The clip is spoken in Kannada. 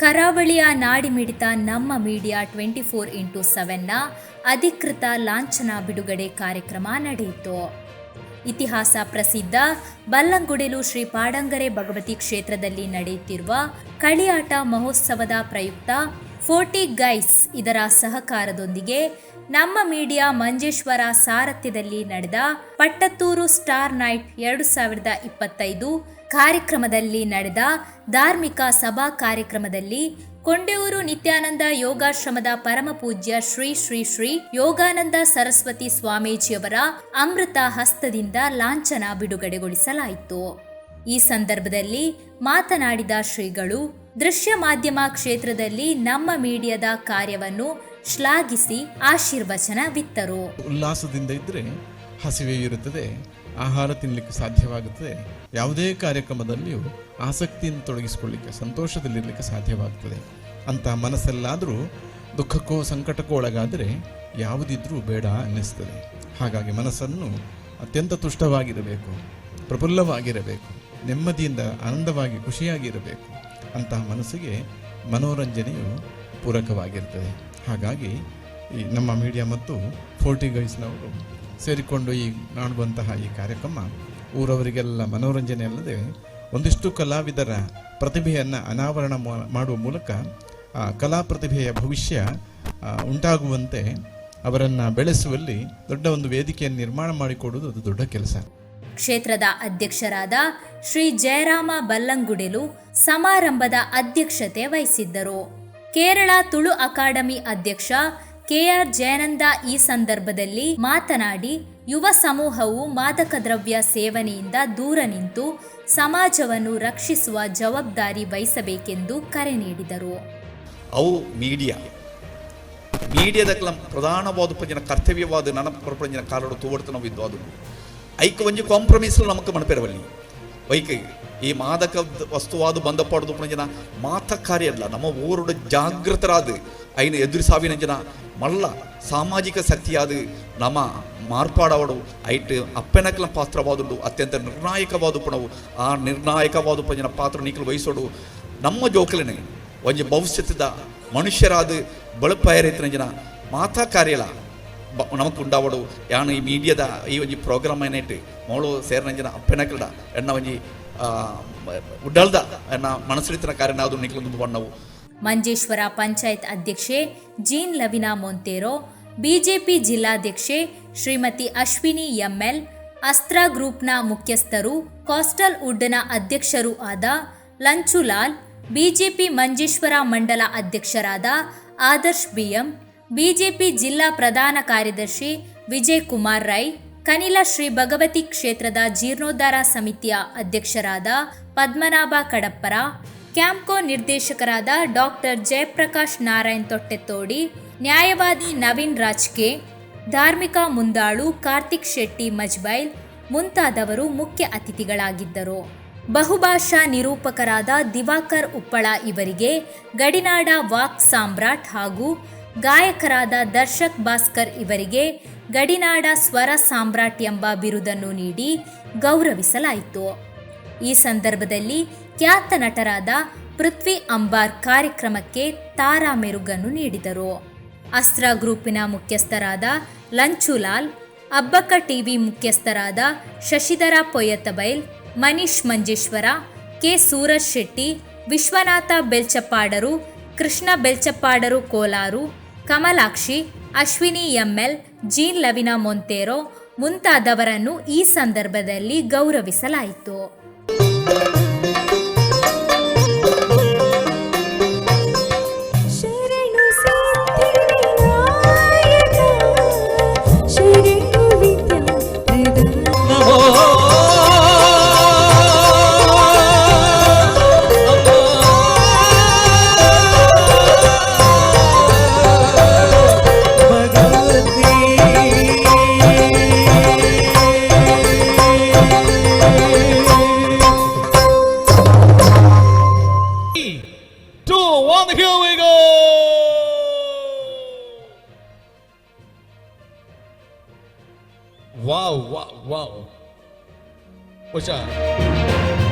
ಕರಾವಳಿಯ ನಾಡಿಮಿಡಿತ ನಮ್ಮ ಮೀಡಿಯಾ ಟ್ವೆಂಟಿ ಫೋರ್ ಇಂಟು ಸೆವೆನ್ನ ಅಧಿಕೃತ ಲಾಂಛನ ಬಿಡುಗಡೆ ಕಾರ್ಯಕ್ರಮ ನಡೆಯಿತು. ಇತಿಹಾಸ ಪ್ರಸಿದ್ಧ ಬಲ್ಲಂಗುಡೆಲು ಶ್ರೀ ಪಾಡಂಗರೆ ಭಗವತಿ ಕ್ಷೇತ್ರದಲ್ಲಿ ನಡೆಯುತ್ತಿರುವ ಕಳಿಯಾಟ ಮಹೋತ್ಸವದ ಪ್ರಯುಕ್ತ ಫೋರ್ಟಿ ಗೈಸ್ ಇದರ ಸಹಕಾರದೊಂದಿಗೆ ನಮ್ಮ ಮೀಡಿಯಾ ಮಂಜೇಶ್ವರ ಸಾರಥ್ಯದಲ್ಲಿ ನಡೆದ ಪಟ್ಟತ್ತೂರು ಸ್ಟಾರ್ ನೈಟ್ ಎರಡು ಸಾವಿರದ ಇಪ್ಪತ್ತೈದು ಕಾರ್ಯಕ್ರಮದಲ್ಲಿ ನಡೆದ ಧಾರ್ಮಿಕ ಸಭಾ ಕಾರ್ಯಕ್ರಮದಲ್ಲಿ ಕೊಂಡೆಯೂರು ನಿತ್ಯಾನಂದ ಯೋಗಾಶ್ರಮದ ಪರಮಪೂಜ್ಯ ಶ್ರೀ ಶ್ರೀ ಶ್ರೀ ಯೋಗಾನಂದ ಸರಸ್ವತಿ ಸ್ವಾಮೀಜಿಯವರ ಅಮೃತ ಹಸ್ತದಿಂದ ಲಾಂಛನ ಬಿಡುಗಡೆಗೊಳಿಸಲಾಯಿತು. ಈ ಸಂದರ್ಭದಲ್ಲಿ ಮಾತನಾಡಿದ ಶ್ರೀಗಳು, ದೃಶ್ಯ ಮಾಧ್ಯಮ ಕ್ಷೇತ್ರದಲ್ಲಿ ನಮ್ಮ ಮೀಡಿಯಾದ ಕಾರ್ಯವನ್ನು ಶ್ಲಾಘಿಸಿ ಆಶೀರ್ವಚನವಿತ್ತರು. ಉಲ್ಲಾಸದಿಂದ ಇದ್ದರೆ ಹಸಿವೆ ಇರುತ್ತದೆ. ಆಹಾರ ತಿನ್ನಲಿಕ್ಕೆ ಸಾಧ್ಯವಾಗುತ್ತದೆ. ಯಾವುದೇ ಕಾರ್ಯಕ್ರಮದಲ್ಲಿಯೂ ಆಸಕ್ತಿಯನ್ನು ತೊಡಗಿಸಿಕೊಳ್ಳಿಕ್ಕೆ, ಸಂತೋಷದಲ್ಲಿರಲಿಕ್ಕೆ ಸಾಧ್ಯವಾಗ್ತದೆ. ಅಂತಹ ಮನಸ್ಸಲ್ಲಾದರೂ ದುಃಖಕ್ಕೋ ಸಂಕಟಕ್ಕೋ ಒಳಗಾದರೆ ಯಾವುದಿದ್ರೂ ಬೇಡ ಅನ್ನಿಸ್ತದೆ. ಹಾಗಾಗಿ ಮನಸ್ಸನ್ನು ಅತ್ಯಂತ ತುಷ್ಟವಾಗಿರಬೇಕು, ಪ್ರಫುಲ್ಲವಾಗಿರಬೇಕು, ನೆಮ್ಮದಿಯಿಂದ ಆನಂದವಾಗಿ ಖುಷಿಯಾಗಿರಬೇಕು. ಅಂತಹ ಮನಸ್ಸಿಗೆ ಮನೋರಂಜನೆಯು ಪೂರಕವಾಗಿರ್ತದೆ. ಹಾಗಾಗಿ ಈ ನಮ್ಮ ಮೀಡಿಯಾ ಮತ್ತು ಫೋರ್ಟಿ ಗೈಸ್ನವರು ಸೇರಿಕೊಂಡು ಈ ಮಾಡುವಂತಹ ಈ ಕಾರ್ಯಕ್ರಮ ಊರವರಿಗೆಲ್ಲ ಮನೋರಂಜನೆ ಅಲ್ಲದೆ ಒಂದಿಷ್ಟು ಕಲಾವಿದರ ಪ್ರತಿಭೆಯನ್ನು ಅನಾವರಣ ಮಾಡುವ ಮೂಲಕ ಕಲಾ ಪ್ರತಿಭೆಯ ಭವಿಷ್ಯ ಉಂಟಾಗುವಂತೆ ಅವರನ್ನು ಬೆಳೆಸುವಲ್ಲಿ ದೊಡ್ಡ ಒಂದು ವೇದಿಕೆಯನ್ನು ನಿರ್ಮಾಣ ಮಾಡಿಕೊಡುವುದು ಅದು ದೊಡ್ಡ ಕೆಲಸ. ಕ್ಷೇತ್ರದ ಅಧ್ಯಕ್ಷರಾದ ಶ್ರೀ ಜಯರಾಮ ಬಲ್ಲಂಗುಡೆಲು ಸಮಾರಂಭದ ಅಧ್ಯಕ್ಷತೆ ವಹಿಸಿದ್ದರು. ಕೇರಳ ತುಳು ಅಕಾಡೆಮಿ ಅಧ್ಯಕ್ಷ ಕೆಆರ್ ಜಯನಂದ ಈ ಸಂದರ್ಭದಲ್ಲಿ ಮಾತನಾಡಿ, ಯುವ ಸಮೂಹವು ಮಾದಕ ದ್ರವ್ಯ ಸೇವನೆಯಿಂದ ದೂರ ನಿಂತು ಸಮಾಜವನ್ನು ರಕ್ಷಿಸುವ ಜವಾಬ್ದಾರಿ ವಹಿಸಬೇಕೆಂದು ಕರೆ ನೀಡಿದರು. ಅವು ಮೀಡಿಯಾ. ಮೀಡಿಯಾದಕ್ಲ ಪ್ರಧಾನವಾದ ಪಂಜಿನ ಕರ್ತವ್ಯವಾದ, ನನ್ನ ಪ್ರಪಂಚಿನ ಕಾಲಡು ತೋಡ್ತು ನಾವು ಇದ್ದು ಅದು ಐಕ ಒಂಜಿ ಕಾಂಪ್ರಮೈಸ್ ನಮಗೆ ಮಣಪೆರವಲ್ಲಿ ವೈಕ ಈ ಮಾದಕ ವಸ್ತುವಾದ ಬಂದ ಪಡೆದು ಪಂಜಿನ ಮಾತ ಕಾರ್ಯ ಅಲ್ಲ ನಮ್ಮ ಊರುಡ ಜಾಗೃತರಾದ ಐನ ಎದುರು ಸಾವಿನ ಜನ ಮಲ್ಲ ಸಾಮಾಜಿಕ ಶಕ್ತಿಯಾದ ನಮ್ಮ ಮಾರ್ಪಾಡವಡು ಐಟ್ ಅಪ್ಪೆನಕ್ಲ ಪಾತ್ರವಾದುಂಡು ಅತ್ಯಂತ ನಿರ್ಣಾಯಕವಾದ ಪುಣವು ಆ ನಿರ್ಣಾಯಕವಾದ ಪಂಜಿನ ಪಾತ್ರ ನೀಕಲು ವಹಿಸೋಡು ನಮ್ಮ ಜೋಕಲಿನ ಒಂಜಿ ಭವಿಷ್ಯದ ಮನುಷ್ಯರಾದ ಬಳಪಾಯರೈತಿನ ಜನ ಮಾತಾ ಕಾರ್ಯಲ ಬ ആണ് ഈ മീഡിയത ಈ വഞ്ചി ಮೋಳು ಸೇರನಂಜನ ಅಪ್ಪೆನಕಲ್ಡ ಎಣ್ಣ ಒಂಜಿ ಆ, ಉಡ್ಡಲ್ದ ಎಣ್ಣ ಮನಸ್ಸಿಡಿತನ ಕಾರ್ಯ ನಾದು ನಿಕ್ಲೊಂದು ಬಣ್ಣವು. ಮಂಜೇಶ್ವರ ಪಂಚಾಯತ್ ಅಧ್ಯಕ್ಷೆ ಜೀನ್ ಲವಿನಾ ಮೊಂತೇರೋ ಬಿಜೆಪಿ ಜಿಲ್ಲಾಧ್ಯಕ್ಷೆ ಶ್ರೀಮತಿ ಅಶ್ವಿನಿ ಎಂಎಲ್ ಅಸ್ತ್ರ ಗ್ರೂಪ್ನ ಮುಖ್ಯಸ್ಥರು ಕಾಸ್ಟಲ್ ವುಡ್ನ ಅಧ್ಯಕ್ಷರು ಆದ ಲಂಚುಲಾಲ್ ಬಿಜೆಪಿ ಮಂಜೇಶ್ವರ ಮಂಡಲ ಅಧ್ಯಕ್ಷರಾದ ಆದರ್ಶ್ ಬಿಎಂ ಬಿಜೆಪಿ ಜಿಲ್ಲಾ ಪ್ರಧಾನ ಕಾರ್ಯದರ್ಶಿ ವಿಜಯ್ ಕುಮಾರ್ ರೈ, ಕನಿಲ ಶ್ರೀ ಭಗವತಿ ಕ್ಷೇತ್ರದ ಜೀರ್ಣೋದ್ಧಾರ ಸಮಿತಿಯ ಅಧ್ಯಕ್ಷರಾದ ಪದ್ಮನಾಭ ಕಡಪ್ಪರ, ಕ್ಯಾಂಪ್ಕೋ ನಿರ್ದೇಶಕರಾದ ಡಾಕ್ಟರ್ ಜಯಪ್ರಕಾಶ್ ನಾರಾಯಣ್ ತೊಟ್ಟೆತ್ತೋಡಿ ನ್ಯಾಯವಾದಿ ನವೀನ್ ರಾಜ್ಕೆ, ಧಾರ್ಮಿಕ ಮುಂದಾಳು ಕಾರ್ತಿಕ್ ಶೆಟ್ಟಿ ಮಜ್ಬೈಲ್ ಮುಂತಾದವರು ಮುಖ್ಯ ಅತಿಥಿಗಳಾಗಿದ್ದರು. ಬಹುಭಾಷಾ ನಿರೂಪಕರಾದ ದಿವಾಕರ್ ಉಪ್ಪಳ ಇವರಿಗೆ ಗಡಿನಾಡ ವಾಕ್ ಸಾಮ್ರಾಟ್ ಹಾಗೂ ಗಾಯಕರಾದ ದರ್ಶಕ್ ಭಾಸ್ಕರ್ ಇವರಿಗೆ ಗಡಿನಾಡ ಸ್ವರ ಸಾಮ್ರಾಟ್ ಎಂಬ ಬಿರುದನ್ನು ನೀಡಿ ಗೌರವಿಸಲಾಯಿತು. ಈ ಸಂದರ್ಭದಲ್ಲಿ ಖ್ಯಾತ ನಟರಾದ ಪೃಥ್ವಿ ಅಂಬಾರ್ ಕಾರ್ಯಕ್ರಮಕ್ಕೆ ತಾರಾ ಮೆರುಗನ್ನು ನೀಡಿದರು. ಅಸ್ತ್ರ ಗ್ರೂಪಿನ ಮುಖ್ಯಸ್ಥರಾದ ಲಂಚುಲಾಲ್, ಅಬ್ಬಕ್ಕ ಟಿವಿ ಮುಖ್ಯಸ್ಥರಾದ ಶಶಿಧರ ಪೊಯ್ಯತಬೈಲ್, ಮನೀಶ್ ಮಂಜೇಶ್ವರ, ಕೆ ಸೂರಜ್ ಶೆಟ್ಟಿ, ವಿಶ್ವನಾಥ ಬೆಲ್ಚಪ್ಪಾಡರು, ಕೃಷ್ಣ ಬೆಲ್ಚಪ್ಪಾಡರು ಕೋಲಾರು ಕಮಲಾಕ್ಷಿ ಅಶ್ವಿನಿ ಎಂಎಲ್ ಜೀನ್ ಲವಿನಾ ಮೊಂತೇರೋ ಮುಂತಾದವರನ್ನು ಈ ಸಂದರ್ಭದಲ್ಲಿ ಗೌರವಿಸಲಾಯಿತು. Here we go! Wow, wow, wow. What's up?